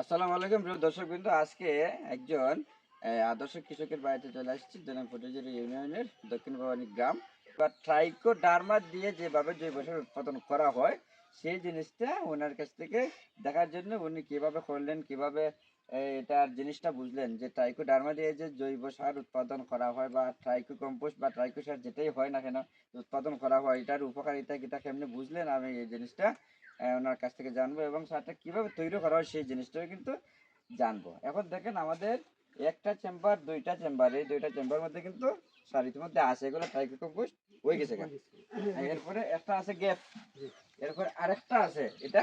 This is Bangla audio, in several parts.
আসসালামু আলাইকুম প্রিয় দর্শক বিন্দু আজকে একজন আদর্শ কৃষকের বাড়িতে চলে আসছি জনাব ফটিজুরি ইউনিয়নের দক্ষিণ ভবানী গ্রাম। বা ট্রাইকো ডার্মা দিয়ে যেভাবে জৈব সার উৎপাদন করা হয়, সেই জিনিসটা ওনার কাছ থেকে দেখার জন্য উনি কীভাবে করলেন, কীভাবে এটার জিনিসটা বুঝলেন যে ট্রাইকো ডার্মা দিয়ে যে জৈব সার উৎপাদন করা হয় বা ট্রাইকো কম্পোস্ট বা ট্রাইকো সার যেটাই হয় না কেন, উৎপাদন করা হয়, এটার উপকারিতা কিটা কেমনি বুঝলেন? আমি এই জিনিসটা ওনার কাছ থেকে জানব এবং সারটা কীভাবে তৈরি করা হয় সেই জিনিসটাও কিন্তু জানব। এখন দেখেন আমাদের একটা চেম্বার দুইটা চেম্বার এই দুইটা চেম্বার মধ্যে কিন্তু সার ইতিমধ্যে আছে এগুলো ট্রাইকো কম্পোস্ট হয়ে গেছে এরপরে একটা আছে গ্যাপ এরপরে আরেকটা আছে এটা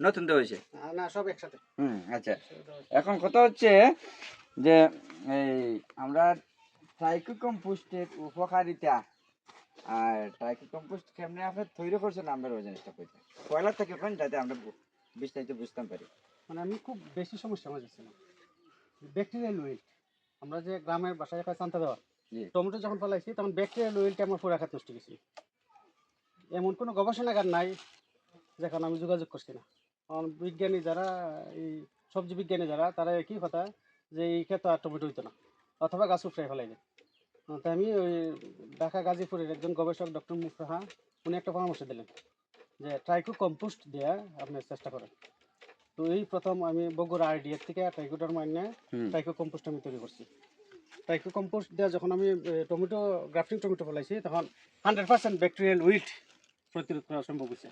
নতুন তো হয়েছে। না সব একসাথে। হুম আচ্ছা। এখন কথা হচ্ছে যে এই আমরা ট্রাইকো কম্পোস্টের উপকারিতা আর ট্রাইকো কম্পোস্ট কেমনে আপনি তৈরি করছেন আমরা ওই জিনিসটা কইতে পয়লা থেকে কোন যাতে আমরা বিস্তারিত বুঝতাম পারি। মানে আমি খুব বেশি সমস্যা হয়ে যাচ্ছিলাম ব্যাকটেরিয়াল উইল আমরা যে গ্রামের বাসায় খাই চান্তা দেওয়া। টমেটো যখন ফলাইছি তখন ব্যাকটেরিয়াল উইলটা আমার পুরো খাত নষ্ট গেছি এমন কোনো গবেষণাগার নাই যেখানে আমি যোগাযোগ করছি না। কারণ বিজ্ঞানী যারা এই সবজি বিজ্ঞানী যারা তারা একই কথা যে এই ক্ষেত্রে আর টমেটো হইতো না অথবা গাছ উঠে ফেলাই যায় তো আমি ওই ঢাকা গাজীপুরের একজন গবেষক ডক্টর মুফরাহা উনি একটা পরামর্শ দিলেন যে ট্রাইকো কম্পোস্ট দেওয়া আপনি চেষ্টা করেন। তো এই প্রথম আমি বগুড়া আইডিএর থেকে ট্রাইকোটার মাইনে ট্রাইকো কম্পোস্ট আমি তৈরি করছি। ট্রাইকো কম্পোস্ট দেওয়া যখন আমি টমেটো গ্রাফটিং টমেটো ফলাইছি তখন হান্ড্রেড পার্সেন্ট ব্যাকটেরিয়াল উইট প্রতিরোধ করা সম্ভব হয়েছে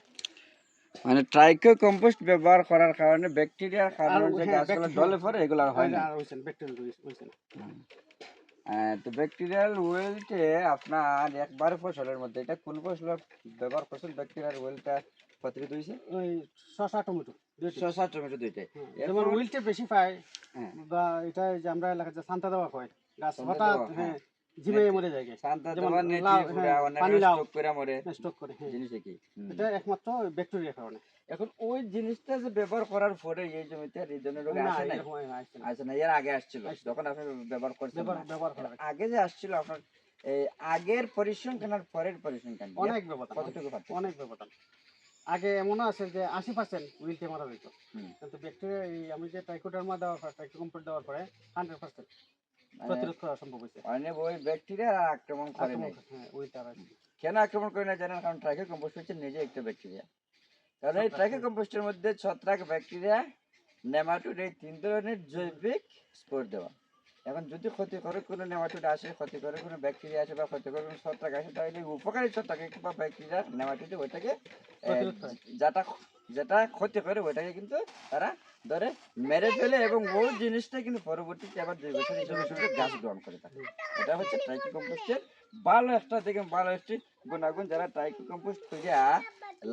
মানে ট্রাইকো কম্পোস্ট ব্যবহার করার কারণে ব্যাকটেরিয়ার কারণে যে হ্যাঁ, গাছগুলো bacteria- পড়ে এগুলো হয় না। আর হয়েছে ব্যাকটেরিয়াল না। আহ, তো ব্যাকটেরিয়াল ওয়েলটে আপনার একবার ফসলের মধ্যে এটা কোন ফসল? ব্যবহার করছেন ব্যাকটেরিয়াল ওয়েলটা প্রতিরোধ হয়েছে ওই শশা টমেটো শশা টমেটো দুইটাই। হ্যাঁ, যেমন ওয়েলটে বেশি পায় হ্যাঁ। বা এটা যে আমরা এলাকাতে সান্তা দেওয়া হয় গাছ হঠাৎ হ্যাঁ। হ্যাঁ। মরে যায় শান্তা তোমার নেটি লাউ, পুরা হ্যাঁ, অনেক পানি লাউ। করে মরে। স্টক করে হ্যাঁ। জিনিস কি? এটা একমাত্র ব্যাকটেরিয়া কারণে। এখন ওই জিনিসটা যে ব্যবহার করার পরে এই জমিতে রোগ আসে না। আসে না এর আগে আসছিল। যখন আপনি ব্যবহার করছেন ব্যবহার আগে যে আসছিল আপনার আগের পরিসংখ্যান পরের পরিসংখ্যান অনেক ব্যবধান? অনেক। ব্যবধান। আগে এমনও আছে যে আশি পার্সেন্ট উইলটে মারা যেত। কিন্তু ব্যাকটেরিয়া আমি যে টাইকোডার্মা দেওয়ার পর টাইকোকম্পোস্ট দেওয়ার পরে হান্ড্রেড পার্সেন্ট প্রতিরোধ করা সম্ভব হয়েছে অনেক ওই ব্যাকটেরিয়া আক্রমণ করে নাই আক্রমণ- হ্যাঁ উইলটা আর আসছে। কেন আক্রমণ করে না জানেন কারণ ট্রাইকো কম্পোস্ট হচ্ছে নিজে একটা ব্যাকটেরিয়া কারণ এই ছত্রাক। কম্পোস্টের মধ্যে ছত্রাক ব্যাকটেরিয়া নেমাটোড এই তিন ধরনের জৈবিক স্পোর দেওয়া এখন যদি ক্ষতি করে কোনো নেমাটোড আসে ক্ষতি করে কোনো ব্যাকটেরিয়া আসে বা ক্ষতি করে কোনো ছত্রাক আসে তাহলে উপকারী ছত্রাক বা ব্যাকটেরিয়া নেমাটোডে ওইটাকে। যেটা যেটা ক্ষতি করে ওইটাকে কিন্তু তারা ধরে মেরে ফেলে এবং ওই জিনিসটা কিন্তু পরবর্তীতে আবার দুই বছর হিসেবে হিসেবে গাছ গ্রহণ করে থাকে। এটা হচ্ছে ট্রাইকো কম্পোস্টের ভালো একটা থেকে ভালো একটি গুণাগুণ। যারা ট্রাইকো কম্পোস্ট করিয়া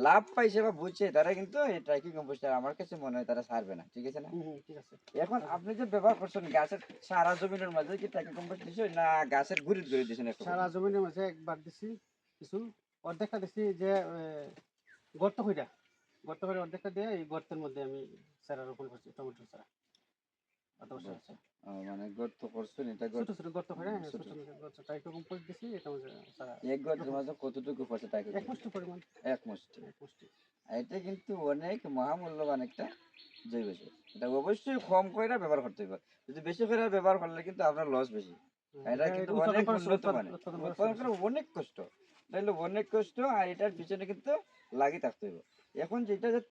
লাভ পাইছে বা বুঝছে তারা কিন্তু এই ট্রাইকো কম্পোস্ট আমার কাছে মনে হয় তারা সারবে না ঠিক আছে না? এখন আপনি যে ব্যবহার করছেন গাছের সারা জমিনের মাঝে কি ট্রাইকো কম্পোস্ট দিছো? না গাছের গুড়ি গুড়ি দিছেন? সারা জমিনের মাঝে একবার দিছি কিছু অর্ধেকটা দিছি যে গর্ত কইরা গর্ত করে অর্ধেকটা দিয়ে এই গর্তের মধ্যে আমি চারা রোপণ করছি টমেটো চারা। মানে গর্ত করছেন এটা ছোট ছোট গর্ত করে ছোট। ছোট ছোট গর্ত। টাইকো কম্পোস্ট দিছি এটা এক গর্তের মাঝে কতটুকু পড়ছে এক মুষ্টি পরিমাণ। এক মুষ্টি। এক মুষ্টি। এটা কিন্তু অনেক মহামূল্যবান একটা জৈব সার। এটা অবশ্যই কম করে ব্যবহার করতে হবে। যদি বেশি করে ব্যবহার করলে কিন্তু আপনার লস বেশি। এটা কিন্তু অনেক উন্নত উৎপাদন- উৎপাদন করা অনেক কষ্ট। তাহলে অনেক কষ্ট আর এটার পিছনে কিন্তু লাগি থাকতে হবে এখন যেটা যে